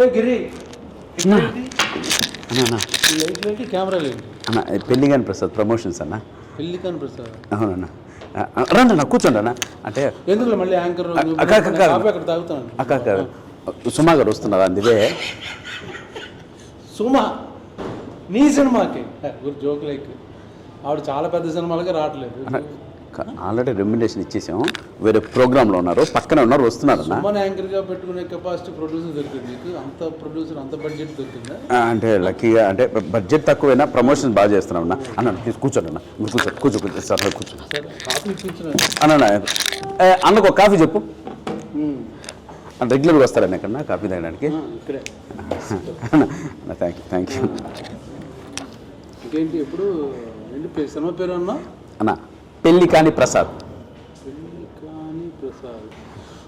ఏ గిరి. అన్నా. ఏంటి అన్న పెళ్ళి కానీ ప్రసాద్ ప్రమోషన్స్ అన్న? పెళ్ళి కాని ప్రసాద్. అవునన్నా. రండి అన్న కూర్చోండి అన్న. అంటే ఎందుకు మళ్ళీ యాంకర్ అక్క, అక్క, అక్క. కాఫీ అక్కడ తాగుతాను. అక్క అక్క సుమా గారు వస్తున్నారు అందుకే సుమా నీ సినిమాకి? గురు జోక్ లైక్. ఆవిడ చాలా పెద్ద సినిమాలకి రావట్లేదు. ఆల్రెడీ రెమ్యునేషన్ ఇచ్చేసాం. వేరే ప్రోగ్రాంలో ఉన్నారు. పక్కనే ఉన్నారు వస్తున్నారన్న. సుమన్ యాంకర్గా పెట్టుకునే కెపాసిటీ ప్రొడ్యూసర్ దొరికింది అంత ప్రొడ్యూసర్ అంత బడ్జెట్ దొరికిందా? అంటే లక్కీగా అంటే బడ్జెట్ తక్కువైనా ప్రమోషన్ బాగా చేస్తున్నాం అన్న. అన్న ప్లీజ్ కూర్చోండి అన్న. మీరు కూర్చో కూర్చో కూర్చో సార్ కూర్చో అన్న. అన్న, అన్నకు ఒక కాఫీ చెప్పు. అన్న రెగ్యులర్గా వస్తారన్న ఇక్కడ కాఫీ తాగడానికి? అన్న థ్యాంక్ యూ థ్యాంక్ యూ. ఇంకేంటి ఎప్పుడు? ఏంటి పే- సినిమా పేరు అన్నా? అన్న పెళ్ళి కాని ప్రసాద్. పెళ్ళి కాని ప్రసాద్.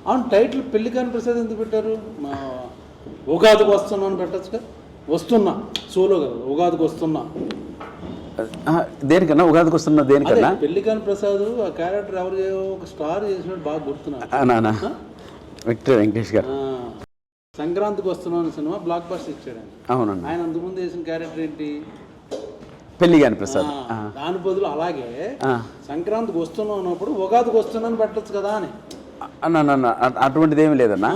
అవును టైటిల్ పెళ్ళి కాని ప్రసాద్ ఎందుకు పెట్టారు? మా ఉగాదికి వస్తున్నా అని పెట్టచ్చుగా వస్తున్నా సోలో కదా. ఉగాదికి వస్తున్నా. దేనికన్నా? ఉగాదికి వస్తున్న దేనికన్నా? పెళ్ళి కాని ప్రసాద్ ఆ క్యారెక్టర్ ఎవరు ఒక స్టార్ చేసినట్టు బాగా అన్న విక్టర్ వెంకటేష్ గారు. సంక్రాంతికి వస్తున్నా అనే సినిమా బ్లాక్ బస్టర్ ఇచ్చాడు అవునన్న. ఆయన అంతకుముందు వేసిన క్యారెక్టర్ ఏంటి? పెళ్ళి కాని ప్రసాద్. దాని బదులు అలాగే. సంక్రాంతికి వస్తున్నాం అన్నప్పుడు ఉగాదికి వస్తున్నాను పెట్టచ్చు కదా అని. అన్న అటువంటిది ఏమీ లేదన్న.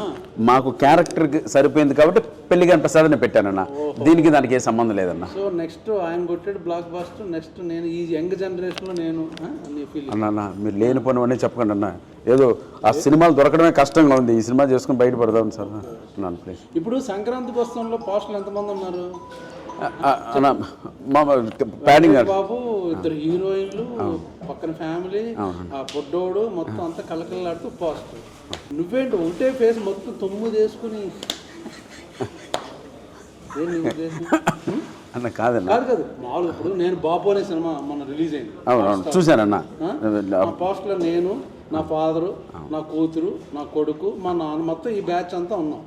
మాకు క్యారెక్టర్కి సరిపోయింది కాబట్టి పెళ్ళి కాని ప్రసాద్ అని పెట్టానన్న దీనికి దానికి ఏ సంబంధం లేదన్న. సో నెక్స్ట్ ఆయన కొట్టాడు బ్లాక్ బాస్టర్ నెక్స్ట్ నేను ఈ యంగ్ జనరేషన్లో నేను అని అన్న మీరు లేని పని అన్నీ చెప్పకండి అన్న. ఏదో ఆ సినిమాలు దొరకడమే కష్టంగా ఉంది. ఈ సినిమా చేసుకుని బయటపడదాం సార్. ప్లీజ్ ఇప్పుడు సంక్రాంతికి వస్తాంలో పోస్టులు ఎంతమంది ఉన్నారు? ప్యాడింగ్ బాబు ఇద్దరు హీరోయిన్లు పక్కన ఫ్యామిలీ ఆ పొడ్డోడు మొత్తం అంతా కలకలాడుతూ పోస్టర్ నువ్వేంటి ఒకటే ఫేస్ మొత్తం తొమ్మిది వేసుకుని? అన్న కాదన్న. కాదు కాదు మామూలుగా ఇప్పుడు నేను బాబు అనే సినిమా మొన్న రిలీజ్ అయింది. అవును చూశానన్న. పోస్ట్లో నేను నా ఫాదరు నా కూతురు నా కొడుకు మా నాన్న మొత్తం ఈ బ్యాచ్ అంతా ఉన్నాం.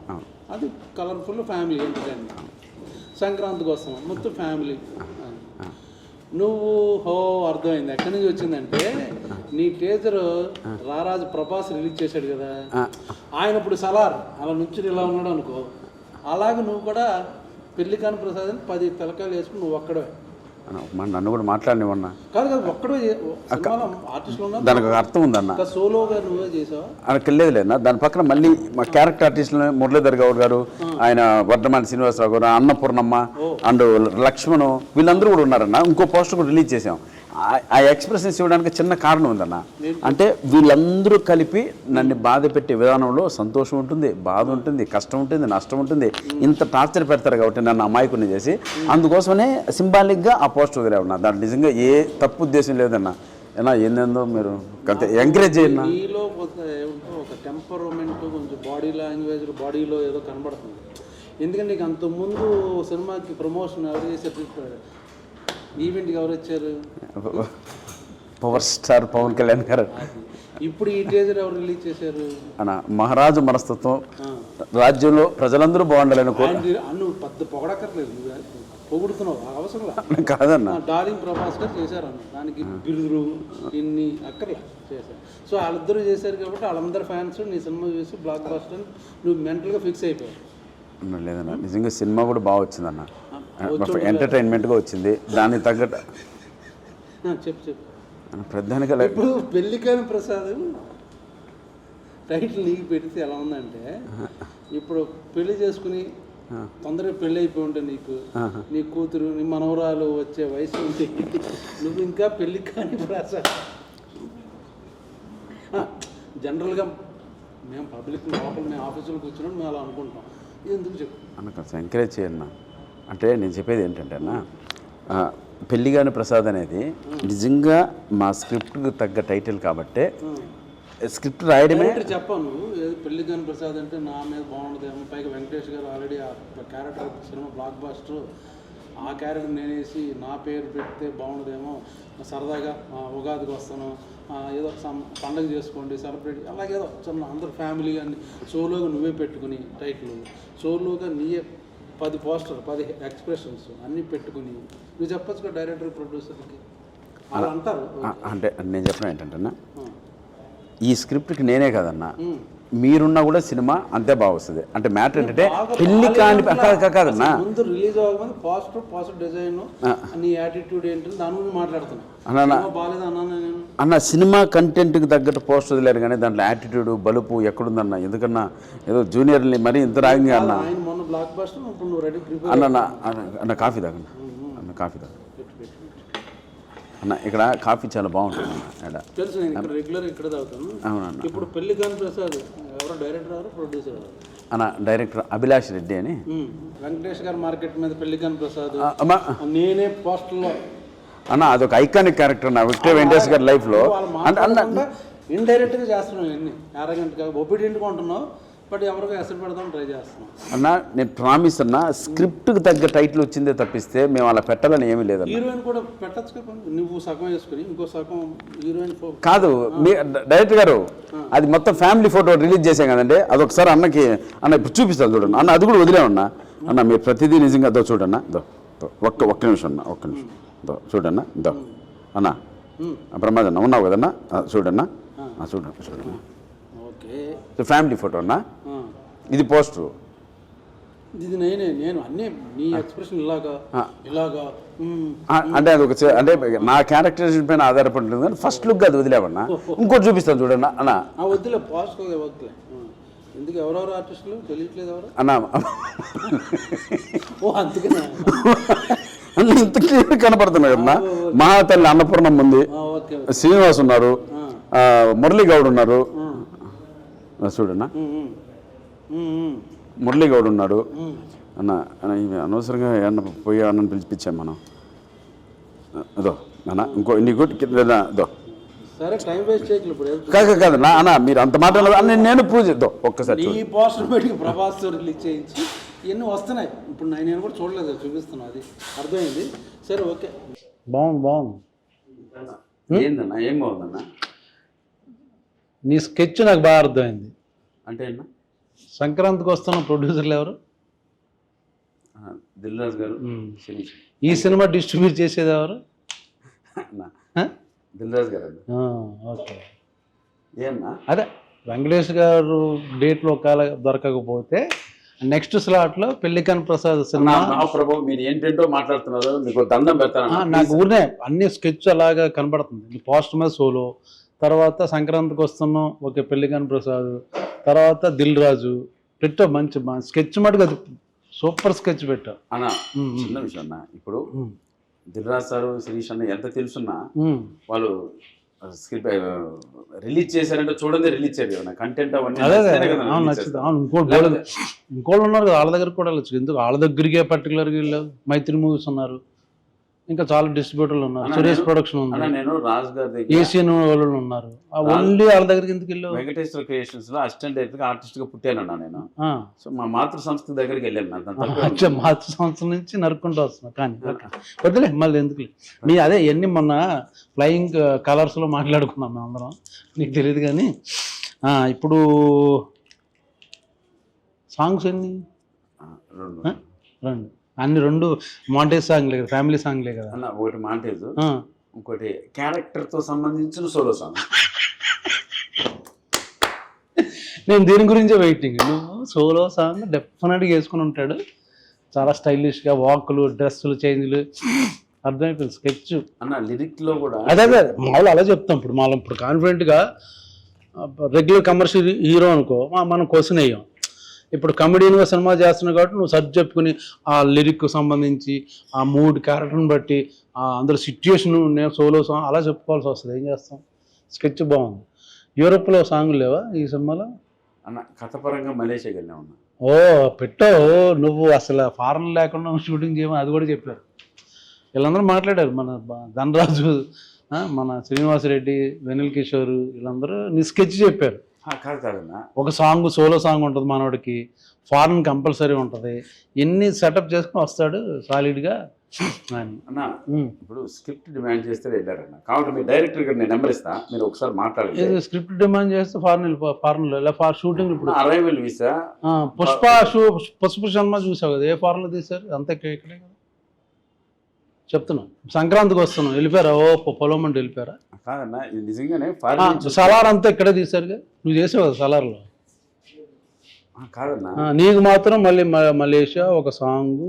అది కలర్ఫుల్ ఫ్యామిలీ ఎంటర్టైన్మెంట్. సంక్రాంతికి వస్తున్నాం మొత్తం ఫ్యామిలీ నువ్వు హో అర్థమైంది. ఎక్కడి నుంచి వచ్చిందంటే నీ టీచర్ రారాజు ప్రభాస్ రిలీజ్ చేశాడు కదా. ఆయన ఇప్పుడు సలార్ అలా నుంచి ఇలా ఉన్నాడు అనుకో. అలాగే నువ్వు కూడా పెళ్ళి కాని ప్రసాద్ అని పది పిలకాయలు వేసుకుని నువ్వు ఒక్కడే అన్న, మా నన్ను కూడా మాట్లాడినివన్న దానికి ఒక అర్థం ఉందన్న. అక్కడ లేదు. లేదన్న దాని పక్కన మళ్ళీ మా క్యారెక్టర్ ఆర్టిస్టులు మురళీధర్ గౌడ్ గారు ఆయన వర్ధమాన శ్రీనివాసరావు గారు అన్నపూర్ణమ్మ అండ్ లక్ష్మణ్ వీళ్ళందరూ కూడా ఉన్నారన్న. ఇంకో పోస్టర్ కూడా రిలీజ్ చేసాం ఆ- ఎక్స్ప్రెషన్స్ ఇవ్వడానికి చిన్న కారణం ఉందన్న. అంటే వీళ్ళందరూ కలిపి నన్ను బాధ పెట్టే విధానంలో సంతోషం ఉంటుంది బాధ ఉంటుంది కష్టం ఉంటుంది నష్టం ఉంటుంది. ఇంత టార్చర్ పెడతారు కాబట్టి నన్ను అమాయకుని చేసి. అందుకోసమనే సింబాలిక్గా ఆ పోస్టర్ వదిలే ఉన్నా దాంట్లో నిజంగా ఏ తప్పు ఉద్దేశం లేదన్న. ఏనా ఏందేందో మీరు కొంత ఎంకరేజ్ చేయండి నీలో ఒక టెంపరమెంట్ కొంచెం బాడీ లాంగ్వేజ్ బాడీలో ఏదో కనబడుతుంది. ఎందుకంటే నీకు అంతకుముందు సినిమాకి ప్రమోషన్ ఎవరు చేశారు ఈవెంట్కి ఎవరు వచ్చారు? పవర్ స్టార్ పవన్ కళ్యాణ్ గారు. ఇప్పుడు ఈ టేజర్ ఎవరు రిలీజ్ చేశారు? అన్న మహారాజు మనస్తత్వం. రాజ్యంలో ప్రజలందరూ బాగుండాలని నువ్వు పెద్ద పొగడక్కర్లేదు పొగుడుతున్నావు అవసరం కాదన్న. డార్లింగ్ ప్రభాస్ గారు చేశారు అన్న. దానికి బిరుదులు ఇన్ని అక్కర్లే చేశారు. సో వాళ్ళిద్దరూ చేశారు కాబట్టి వాళ్ళందరి ఫ్యాన్స్ నీ సినిమా చూసి బ్లాక్ బాస్టర్ నువ్వు మెంటల్గా ఫిక్స్ అయిపోయావు. లేదన్న నిజంగా సినిమా కూడా బాగా వచ్చిందన్న. ఎంటర్టైన్మెంట్గా వచ్చింది. దానికి తగ్గట్టు చెప్పు చెప్పు. ప్రధానిగా ఇప్పుడు పెళ్ళికాని ప్రసాద్ టైటిల్ నీకు పెడితే ఎలా ఉందంటే ఇప్పుడు పెళ్ళి చేసుకుని తొందరగా పెళ్ళి అయిపోయి ఉంటే నీకు నీ కూతురు నీ మనవరాలు వచ్చే వయసు ఉంది నువ్వు ఇంకా పెళ్ళి కాని ప్రసాద్ జనరల్గా మేము పబ్లిక్ లోపల మేము ఆఫీసులో కూర్చున్నాం మేము అలా అనుకుంటాం. ఎందుకు చెప్పు? అన్న కొంచెం ఎంకరేజ్ చేయన్న అంటే నేను చెప్పేది ఏంటంటే అన్న పెళ్ళిగాని ప్రసాద్ అనేది నిజంగా మా స్క్రిప్ట్కి తగ్గ టైటిల్ కాబట్టే స్క్రిప్ట్ రాయడమే చెప్పాను ఏది పెళ్ళి కాని ప్రసాద్ అంటే నా మీద బాగుండదేమో. పైగా వెంకటేష్ గారు ఆల్రెడీ ఆ క్యారెక్టర్ సినిమా బ్లాక్ బాస్టర్ ఆ క్యారెక్టర్ నేనేసి నా పేరు పెడితే బాగుండదేమో. సరదాగా ఉగాదికి వస్తాను. ఏదో పండగ చేసుకోండి సెలబ్రేట్ అలాగేదో చిన్న అందరు ఫ్యామిలీ కానీ సోలోగా నువ్వే పెట్టుకుని టైటిల్. సోలోగా నీయే పది పోస్టర్ పది ఎక్స్ప్రెషన్స్ అన్నీ పెట్టుకుని. నువ్వు చెప్పచ్చు డైరెక్టర్ ప్రొడ్యూసర్కి? వాళ్ళు అంటారు. అంటే నేను చెప్పడం ఏంటంటే ఈ స్క్రిప్ట్కి నేనే కదన్నా మీరున్నా కూడా సినిమా అంతే బాగా వస్తుంది అంటే మ్యాటర్ ఏంటంటే పెళ్ళి కాని కాదన్నా. ముందు రిలీజ్ అవ్వకముందు పాజిటివ్ పాజిటివ్ డిజైన్ నీ యాటిట్యూడ్ ఏంటి దాని గురించి మాట్లాడుతున్నా. అన్నా సినిమా బాగాలేదు అన్నా నేను? అన్న సినిమా కంటెంట్కి తగ్గట్టు పోస్ట్ వదిలేరు కానీ దాంట్లో యాటిట్యూడ్ బలుపు ఎక్కడుందన్న? ఎందుకన్నా? ఏదో జూనియర్ని మరీ ఇంత రాగింగ్ అన్న. బ్లాక్ బస్టర్ ఇప్పుడు నువ్వు రెడీ ప్రిపేర్ అన్న అన్న, కాఫీ తాగన్న అన్న. కాఫీ తాగ. అన్న ఇక్కడ కాఫీ చాలా బాగుంటుంది అన్న. తెలుసు నేను ఇక్కడ రెగ్యులర్ ఇక్కడ తాగుతాను. అవునన్న. ఇప్పుడు పెళ్ళి కాని ప్రసాద్ ఎవరో డైరెక్టర్ ఎవరు ప్రొడ్యూసర్ అన్న డైరెక్టర్ అభిలాష్ రెడ్డి అని. వెంకటేష్ గారు మార్కెట్ మీద పెళ్ళి కాని ప్రసాద్. నేనే పోస్టర్లో. అన్న అదొక ఐకానిక్ క్యారెక్టర్ నా విక్టర్ వెంకటేష్ గారి లైఫ్లో అంటే అన్న మాట్లాడకుండా ఇండైరెక్ట్గా చేస్తున్నాం ఇవన్నీ. అరగంటగా ఒబిడియంట్గా ఉంటున్నావు. బట్ ఎవరికో ఎసరు పెడదాం ట్రై చేస్తున్నాం. అన్న నేను ప్రామిస్ అన్న స్క్రిప్ట్కి తగ్గ టైటిల్ వచ్చిందే తప్పిస్తే మేము అలా పెట్టాలని ఏమీ లేదన్న. హీరోయిన్ కూడా పెట్టచ్చు కదా నువ్వు సగం వేసుకుని ఇంకో సగం హీరోయిన్ ఫో- కాదు మీ డైరెక్టర్ గారు అది మొత్తం ఫ్యామిలీ ఫోటో రిలీజ్ చేసాం కదండి అదొకసారి అన్నకి అన్న ఇప్పుడు చూపిస్తాను చూడండి. అన్న అది కూడా వదిలేమన్నా? అన్న మీరు ప్రతిదీ నిజంగా దో చూడన్న? దో. ఒక్క ఒక్క నిమిషం అన్న ఒక్క నిమిషం. దో చూడన్న? దో. అన్న ప్రమాద్ అన్న ఉన్నావు కదన్నా? చూడన్నా? చూడండి చూడన్నా ఓకే. ఫ్యామిలీ ఫోటో అన్న? ఆ. ఇది పోస్టరు. ఇది నేనే నేను అన్నీ నీ ఎక్స్ప్రెషన్ ఇలాగా ఇలాగా ఉమ్. అంటే అది ఒక అంటే నా క్యారెక్టరేషన్ పైన ఆధారపడి ఉంటుంది కానీ ఫస్ట్ లుక్ అది వదిలేవన్నా? ఇంకోటి చూపిస్తాను చూడన్నా అన్న. ఆ వద్దులే పాస్ట్ వద్దులే. ఆ. ఎందుకు ఎవరెవరు ఆర్టిస్టులు తెలియట్లేదు ఎవరు? అన్న. ఓ అందుకనే అన్న ఇంత క్లియర్ కనపడుతున్నాయి మహాతల్లి అన్నపూర్ణం ఉంది. శ్రీనివాస్ ఉన్నారు. మురళీ గౌడ్ ఉన్నారు. చూడన్నా ఉమ్, ఉమ్. ఉమ్, ఉమ్. మురళీ గౌడ్ ఉన్నాడు. అన్న అన్న ఇవి అనవసరంగా అన్న పోయి అన్నని పిలిచిపించాం మనం అదో అన్న ఇంకో నీకు కింద అదో సరే టైం వేస్ట్ చేయట్లేదు ఇప్పుడు ఏదో- కాదు కాదు నా అన్న మీరు అంత మాట. అన్న నేను ప్రూవ్ చేద్దాం ఒక్కసారి ఈ. పోస్టర్ పెట్టి ప్రభాస్ రిలీజ్ చేయించి ఇవన్నీ వస్తున్నాయి ఇప్పుడు నేను నేను కూడా చూడలేదు చూపిస్తున్నా అది అర్థమైంది సరే ఓకే బాగుంది బాగుంది ఏందన్నా ఏం బాగుందన్న నీ స్కెచ్ నాకు బాగా అర్థమైంది. అంటే సంక్రాంతికి వస్తున్న ప్రొడ్యూసర్లు ఎవరు? దిల్ రాజు గారు. ఈ సినిమా డిస్ట్రిబ్యూట్ చేసేది ఎవరు? అన్న. ఆ? దిల్ రాజు గారు ఓకే. ఏమన్నా అదే వెంకటేష్ గారు డేట్లో ఒకవేళ దొరకకపోతే నెక్స్ట్ స్లాట్లో పెళ్ళికన్ ప్రసాద్ సినిమా. ప్రభు మీరు ఏంటంటో మాట్లాడుతున్నారు. మీకు దండం పెడతాను నాకు ఊరినే అన్ని స్కెచ్ అలాగా కనబడుతుంది. పోస్ట్ మీద సోలో తర్వాత సంక్రాంతికి వస్తున్నాం ఓకే పెళ్ళికన్ ప్రసాద్. తర్వాత దిల్ రాజు. పెట్టావు మంచి స్కెచ్ మటుకు అది సూపర్ స్కెచ్ పెట్టావు అన్న చిన్న విషయం అన్న ఇప్పుడు దిల్ రాజు సారు శిరీష్ అన్న ఎంత తెలుసున్నా. వాళ్ళు స్క్రిప్ట్ రిలీజ్ చేశారంటే చూడండి రిలీజ్ చేయరు కంటెంట్ అవన్నీ ఇంకోళ్ళు ఉన్నారు కదా వాళ్ళ దగ్గర కూడా వెళ్ళచ్చు. ఎందుకు? వాళ్ళ దగ్గరికే పర్టికులర్గా వెళ్ళావు? మైత్రి మూవీస్ ఉన్నారు. ఇంకా చాలా డిస్ట్రిబ్యూటర్లు ఉన్నారు. సురేష్ ప్రొడక్షన్ ఉంది. నేను రాజు గారి దగ్గర ఏషియన్ వాళ్ళు ఉన్నారు ఓన్లీ వాళ్ళ దగ్గరికి ఎందుకు వెళ్ళావు? వెంకటేశ్వర క్రియేషన్స్లో అసిస్టెంట్ డైరెక్టర్ ఆర్టిస్ట్గా పుట్టానన్నా నేను. సో మా మాతృ సంస్థ దగ్గరికి వెళ్ళాను మాతృ సంవత్సరం నుంచి నరుక్కుంటూ వస్తున్నా. కానీ. వద్దులే మళ్ళీ ఎందుకు మీ అదే ఎన్ని మొన్న ఫ్లయింగ్ కలర్స్లో మాట్లాడుకున్నాం మేము అందరం నీకు తెలియదు కానీ ఇప్పుడు సాంగ్స్ ఎన్ని? రెండు? రెండు. అన్ని రెండు మాంటేజ్ సాంగ్లే కదా ఫ్యామిలీ సాంగ్లే కదా. అన్న ఒకటి మాంటేజ్. ఇంకోటి క్యారెక్టర్తో సంబంధించిన సోలో సాంగ్ నేను దీని గురించే వెయిటింగ్ నువ్వు సోలో సాంగ్ డెఫినెట్గా వేసుకుని ఉంటాడు. చాలా స్టైలిష్గా వాకులు డ్రెస్సులు చేంజ్లు అర్థమైపోయింది స్కెచ్ అన్న లిరిక్లో కూడా అదే అదే మామూలు అలా చెప్తాం. ఇప్పుడు మనం ఇప్పుడు కాన్ఫిడెంట్గా రెగ్యులర్ కమర్షియల్ హీరో అనుకో మనం క్వశ్చన్ వేయం. ఇప్పుడు కమెడీన్గా సినిమా చేస్తున్నావు కాబట్టి నువ్వు సర్చ్ చెప్పుకుని ఆ లిరిక్ సంబంధించి ఆ మూడ్ క్యారెక్టర్ని బట్టి ఆ అందులో సిచ్యుయేషన్ నేను సోలో సాంగ్ అలా చెప్పుకోవాల్సి వస్తుంది. ఏం చేస్తాం? స్కెచ్ బాగుంది. యూరోప్లో సాంగ్ లేవా ఈ సినిమాలో? అన్న కథపరంగా మలేషియాకి వెళ్ళాం అన్న. ఓ పెట్టావు. నువ్వు అసలు ఫారెన్ లేకుండా షూటింగ్ చేయమని అది కూడా చెప్పారు. వీళ్ళందరూ మాట్లాడారు. మన ధనరాజు మన శ్రీనివాసరెడ్డి వెనిల్ కిషోర్ వీళ్ళందరూ నీ స్కెచ్ చెప్పారు. ఒక సాంగ్ సోలో సాంగ్ ఉంటుంది మనోడికి ఫారెన్ కంపల్సరీ ఉంటుంది. ఎన్ని సెటప్ చేసుకుని వస్తాడు సాలిడ్గా అని. అన్న. ఇప్పుడు స్క్రిప్ట్ డిమాండ్ చేస్తే వెళ్ళారన్న. కాబట్టి మీ డైరెక్టర్ గారు నేను నెంబర్ ఇస్తా. మీరు ఒకసారి మాట్లాడండి. స్క్రిప్ట్ డిమాండ్ చేస్తే ఫారెన్ ఫారెన్లో ఇలా ఫార్ షూటింగ్ ఇప్పుడు. అరైవల్ వీసా పుష్ప షూ పుష్ప సినిమా చూసావు కదా ఏ ఫారెన్లో తీశారు? అంతే ఇక్కడ- కదా. చెప్తున్నా. సంక్రాంతికి వస్తున్నాం. వెళ్ళిపోయారా? ఓ పొలం అంటే వెళ్ళిపోయారా? కాదన్న ఇది నిజంగానే సలార్ అంతా ఇక్కడే తీశారుగా? నువ్వు చేసావు కదా సలార్లో? కాదన్నా. నీకు మాత్రం మళ్ళీ మలేషియా ఒక సాంగ్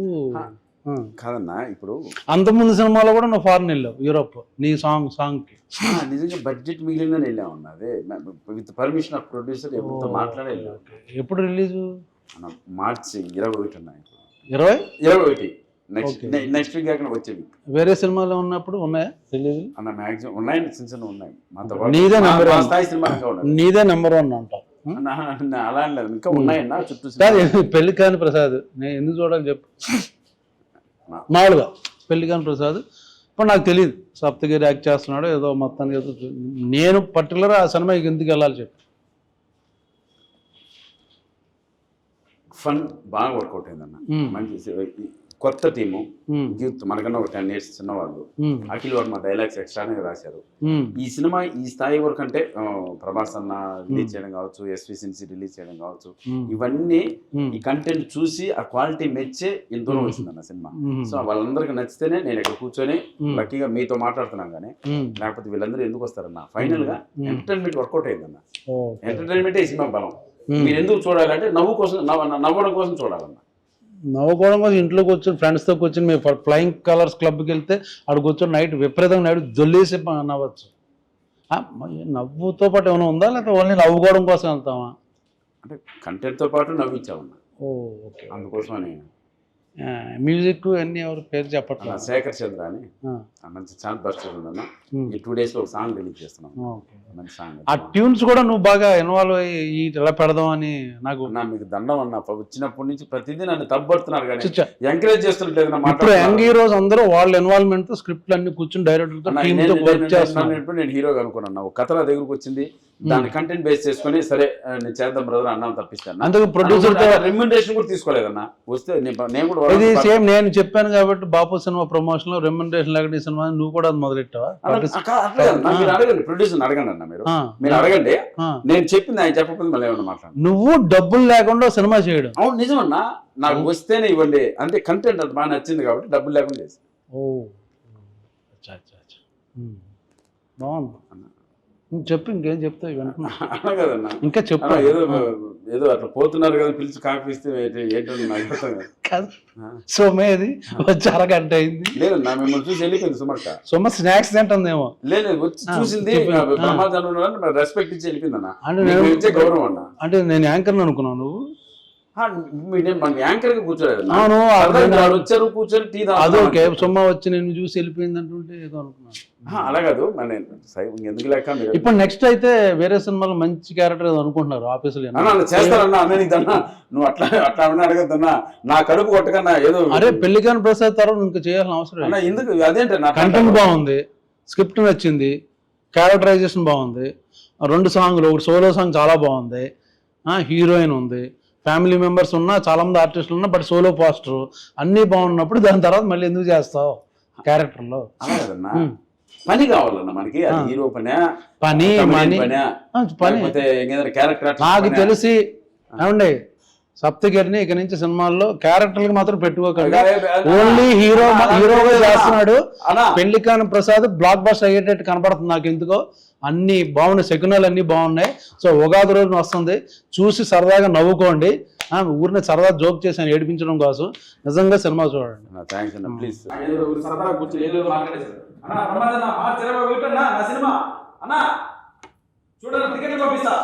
కాదన్నా ఇప్పుడు అంతకుముందు సినిమాలో కూడా నువ్వు ఫారెన్ వెళ్ళావు యూరోప్ నీ సాంగ్ సాంగ్కి. నిజంగా బడ్జెట్ మిగిలిన వెళ్ళామన్నా అదే విత్ పర్మిషన్ ఆఫ్ ప్రొడ్యూసర్ ఎవరితో మాట్లాడే ఎప్పుడు రిలీజు? మార్చి ఇరవై ఒకటి ఉన్నాయి ఇరవై? ఇరవై ఒకటి. నెక్స్ట్ నెక్స్ట్ వీక్ కాకుండా వచ్చే వీక్ వేరే సినిమాలో ఉన్నప్పుడు ఉన్నాయా? రిలీజ్ అన్న చిన్న చిన్న ఉన్నాయి. నీదే. స్థాయి సినిమా నీదే నెంబర్ వన్ అలా అని లేదు. ఇంకా ఉన్నాయన్న చుట్టూ కాదు సినిమా. పెళ్ళి కాని ప్రసాద్. నేను ఎందుకు చూడాలి చెప్పు. మామూలుగా పెళ్ళి కాని ప్రసాద్. ఇప్పుడు నాకు తెలియదు సప్తగిరి యాక్ట్ చేస్తున్నాడు ఏదో మొత్తానికి ఏదో నేను పర్టికులర్ ఆ సినిమాకి ఎందుకు వెళ్ళాలి చెప్పు. ఫన్ బాగా వర్కౌట్ అయిందన్న. మ్మ్. మంచి కొత్త టీము. యూత్ మనకన్నా ఒక టెన్ ఇయర్స్ చిన్నవాళ్ళు మ్మ్. అఖిల్ వర్మ డైలాగ్స్ ఎక్స్ట్రానే రాశారు. ఈ సినిమా ఈ స్థాయి వరకు అంటే ప్రభాస్ అన్న రిలీజ్ చేయడం కావచ్చు ఎస్వి సిన్సి రిలీజ్ చేయడం కావచ్చు. ఇవన్నీ. ఈ కంటెంట్ చూసి ఆ క్వాలిటీ మెచ్చే ఇంత దూరం వచ్చిందన్న సినిమా. సో వాళ్ళందరికీ నచ్చితేనే నేను ఇక్కడ కూర్చొని. లక్కీగా మీతో మాట్లాడుతున్నాను కానీ. లేకపోతే వీళ్ళందరూ ఎందుకు వస్తారన్న ఫైనల్గా ఎంటర్టైన్మెంట్ వర్కౌట్ అయిందన్న. ఎంటర్టైన్మెంట్ ఈ సినిమా బలం మీరు ఎందుకు చూడాలంటే నవ్వు కోసం నవ్వ- నవ్వడం కోసం చూడాలన్న నవ్వుకోవడం కోసం ఇంట్లోకి వచ్చి ఫ్రెండ్స్తో కూర్చొని మేము ఫ్లయింగ్ కలర్స్ క్లబ్కి వెళ్తే అక్కడ కూర్చొని నైట్ విపరీతంగా నైట్ జొల్లేసి నవ్వచ్చు. నవ్వుతో పాటు ఏమైనా ఉందా? లేకపోతే ఓన్లీ నవ్వుకోవడం కోసం వెళ్తామా అంటే కంటెంట్తో పాటు నవ్వించామన్న. ఓకే. అందుకోసం అని మ్యూజిక్ అన్ని ఎవరు పేరు చెప్పట్లేదు. శేఖర్ చంద్ర అని. మంచి ఛాన్స్ బస్ట్ ఉందన్న. ఈ టూ డేస్లో ఒక సాంగ్ రిలీజ్ చేస్తున్నాం. మంచి సాంగ్ ఆ ట్యూన్స్ కూడా నువ్వు బాగా ఇన్వాల్వ్ అయ్యి ఇలా పెడదాం అని నాకు అన్న మీకు దండం అన్న వచ్చినప్పటి నుంచి ప్రతిదీ నన్ను తప్పడుతున్నారు కానీ. ఎంకరేజ్ చేస్తుంటలేదు నా ఇప్పుడు యంగ్ హీరోస్ అందరూ వాళ్ళ ఇన్వాల్వ్మెంట్తో స్క్రిప్ట్లు అన్ని కూర్చొని టీమ్తో వర్క్ చేస్తున్నాను ఎప్పుడు నేను హీరోగా అనుకున్నాను ఒక కథ నా దగ్గరకు వచ్చింది. దాని కంటెంట్ బేస్ చేసుకొని సరే నేను చేద్దాం బ్రదర్ అన్నాను తప్పిస్తాను. అందుకు తో- రెమ్యునరేషన్ కూడా తీసుకోలేదన్న. వస్తే నేను కూడా ఇది సేమ్ నేను చెప్పాను కాబట్టి బాపు సినిమా ప్రమోషన్లో రెమ్యునరేషన్ ఈ సినిమా నువ్వు కూడా అది మొదలెట్టావా? మీరు అడగండి ప్రొడ్యూసర్ అడగండి అన్న మీరు. మీరు అడగండి. నేను చెప్పింది ఆయన చెప్పకపోతే మళ్ళీ ఏమన్నా మాట్లాడు నువ్వు డబ్బులు లేకుండా సినిమా చేయడం. అవును నిజమన్నా. నాకు వస్తేనే ఇవ్వండి. అంటే కంటెంట్ అది బాగా నచ్చింది కాబట్టి డబ్బులు లేకుండా చేసి ఓ. అచ్చా అచ్చా అచ్చా. ఉమ్. బాగుంది. చెప్పు ఇంకేం చెప్తావు అన్న కదన్నా. ఇంకా చెప్పు. ఏదో ఏదో అట్లా పోతున్నారు కదా పిలిచి కాఫీ ఇస్తే నాకు అర్థం కాదు. సోమేది వచ్చి అరగంట అయింది. లేదన్నా మిమ్మల్ని చూసి వెళ్ళిపోయింది సుమక్క సోమ స్నాక్స్ తింటుందేమో. లేదు లేదు, వచ్చి చూసింది చెప్పు. ఆ. ప్రమాదం రెస్పెక్ట్ ఇచ్చి వెళ్ళిపోయింది అన్న అంటే గౌరవం అన్న. అంటే నేను యాంకర్ అనుకున్నాను నువ్వు. కూర్చోలేదు. అవును, వచ్చారు కూర్చొని టీ అదొకే సొమ్మ వచ్చి నేను చూసి వెళ్ళిపోయింది అంటుంటే ఏదో అనుకున్నాను. అలా కాదు ఎందుకు లెక్క ఇప్పుడు నెక్స్ట్ అయితే వేరే సినిమాలో మంచి క్యారెక్టర్ అనుకుంటున్నారు ఆఫీసులో అన్న అన్న నువ్వు అట్లా అట్లా అన్న. అడగద్దన్నా నా కడుపు కొట్టకన్నా ఏదో అరే పెళ్ళికాని ప్రసాద్ తర్వాత ఇంకా చేయాల్సిన అవసరం ఎందుకు? అదేంటి నా కంటెంట్ బాగుంది స్క్రిప్ట్ నచ్చింది క్యారెక్టరైజేషన్ బాగుంది రెండు సాంగ్లు ఒకటి సోలో సాంగ్ చాలా బాగుంది హీరోయిన్ ఉంది. ఫ్యామిలీ మెంబర్స్ ఉన్నా చాలా మంది ఆర్టిస్టులు ఉన్నా బట్ సోలో పోస్టర్ అన్నీ బాగున్నప్పుడు దాని తర్వాత మళ్ళీ ఎందుకు చేస్తావు క్యారెక్టర్లో? పని కావాలన్న మనకి అది హీరో పనే పని పనే నాకు తెలిసి ఏమండి సప్తగిరిని ఇక నుంచి సినిమాల్లో క్యారెక్టర్లకు మాత్రం పెట్టుకోకండి. ఓన్లీ హీరో హీరోగా చేస్తున్నాడు. అన్నా. పెళ్ళికాని ప్రసాద్ బ్లాక్ బస్టర్ అయ్యేటట్టు కనపడుతుంది నాకు ఎందుకో. అన్ని బాగున్నాయి శకునాలు అన్ని బాగున్నాయి. సో ఉగాది రోజున వస్తుంది. చూసి సరదాగా నవ్వుకోండి. ఊరిని సరదా జోక్ చేశాను ఏడిపించడం కోసం. నిజంగా సినిమా చూడండి. థ్యాంక్స్ అన్న ప్లీజ్ అన్న చూడండి టికెట్ పంపిస్తా.